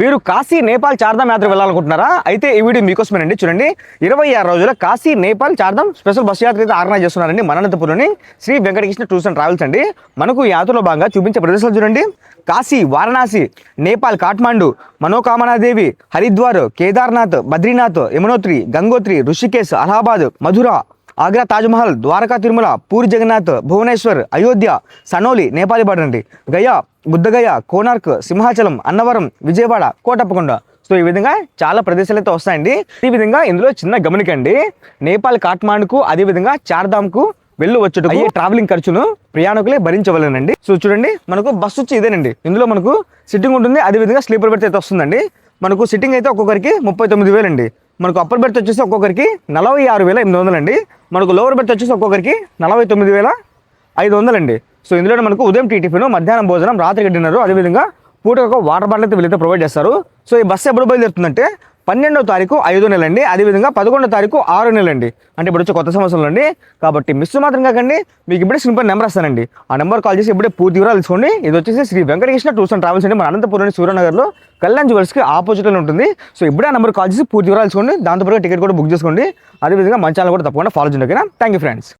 మీరు కాశీ నేపాల్ చార్ధామ్ యాత్ర వెళ్ళాలనుకుంటున్నారా? అయితే ఈ వీడియో మీకోసమేనండి. చూడండి ఇరవై ఆరు రోజుల కాశీ నేపాల్ చార్ధామ్ స్పెషల్ బస్ యాత్ర అయితే ఆర్గనైజ్ చేస్తున్నారండి మన Shri Venkatakrishna tours and travels అండి. మనకు ఈ యాత్రలో భాగంగా చూపించే ప్రదేశాలు చూడండి. కాశీ వారణాసి నేపాల్ కాఠ్మాండు మనోకామనాదేవి హరిద్వార్ కేదార్నాథ్ బద్రీనాథ్ యమునోత్రి గంగోత్రి ఋషికేశ్ అలహాబాద్ మధుర ఆగ్రా తాజ్మహల్ ద్వారకా తిరుమల పూరి జగన్నాథ్ భువనేశ్వర్ అయోధ్య సనోలి నేపాలి బార్డర్ అండి గయా బుద్ధగయ కోనార్క్ సింహాచలం అన్నవరం విజయవాడ కోటప్పకొండ. సో ఈ విధంగా చాలా ప్రదేశాలు అయితే వస్తాయండి. ఈ విధంగా ఇందులో చిన్న గమనికండి. నేపాల్ కాఠ్మాండుకు అదే విధంగా చార్ధామ్కు వెళ్ళు వచ్చుటకు అయ్యే. ట్రావెలింగ్ ఖర్చును ప్రయాణికులే భరించవలనండి. సో చూడండి మనకు బస్సు వచ్చి ఇదేనండి. ఇందులో మనకు సిట్టింగ్ ఉంటుంది అదే విధంగా స్లీపర్ బెర్త్ అయితే వస్తుందండి. మనకు సిట్టింగ్ అయితే ఒక్కొక్కరికి ముప్పై తొమ్మిది మనకు అప్పర్ బెర్త్ వచ్చేసి ఒక్కొక్కరికి నలభై ఆరు వేల ఎనిమిది వందలు అండి మనకు లోవర్ బెర్త్ వచ్చేసి ఒక్కొక్కరికి నలభై తొమ్మిది వేల ఐదు వందలండి. సో ఇందులో మనకు ఉదయం టీ టిఫిన్ మధ్యాహ్నం భోజనం రాత్రికి డిన్నర్ అదేవిధంగా పూట ఒక వాటర్ బాటిల్ అయితే వీళ్ళైతే ప్రొవైడ్ చేస్తారు. సో ఈ బస్సు ఎప్పుడు బయలుదేరుతుందంటే పన్నెండో తారీఖు ఐదో నెల అండి అదేవిధంగా పదకొండో తారీఖు ఆరో నెల అండి అంటే ఇప్పుడు వచ్చే కొత్త సంవత్సరంలో అండి. కాబట్టి మిస్ మాత్రం కాకండి మీకు ఇప్పుడే సింపుల్ నెంబర్ వస్తానండి. ఆ నెంబర్ కాల్ చేసి ఇప్పుడే పూర్తి వివరాలు తీసుకోండి ఇది వచ్చేసి Shri Venkatakrishna tours and travels అండి. మన అనంతపురం సూర్యనగర్లో కళ్యాణ్ జ్యువెల్స్కి ఆపోజిట్లో ఉంటుంది. సో ఇప్పుడే ఆ నెంబర్ కాల్ చేసి పూర్తి వివరాలు తీసుకోండి దాంతోపాటు టికెట్ కూడా బుక్ చేసుకోండి. అదేవిధంగా మంచాలను కూడా తప్పకుండా ఫాలో చేయండి. ఓకేనా? Thank you friends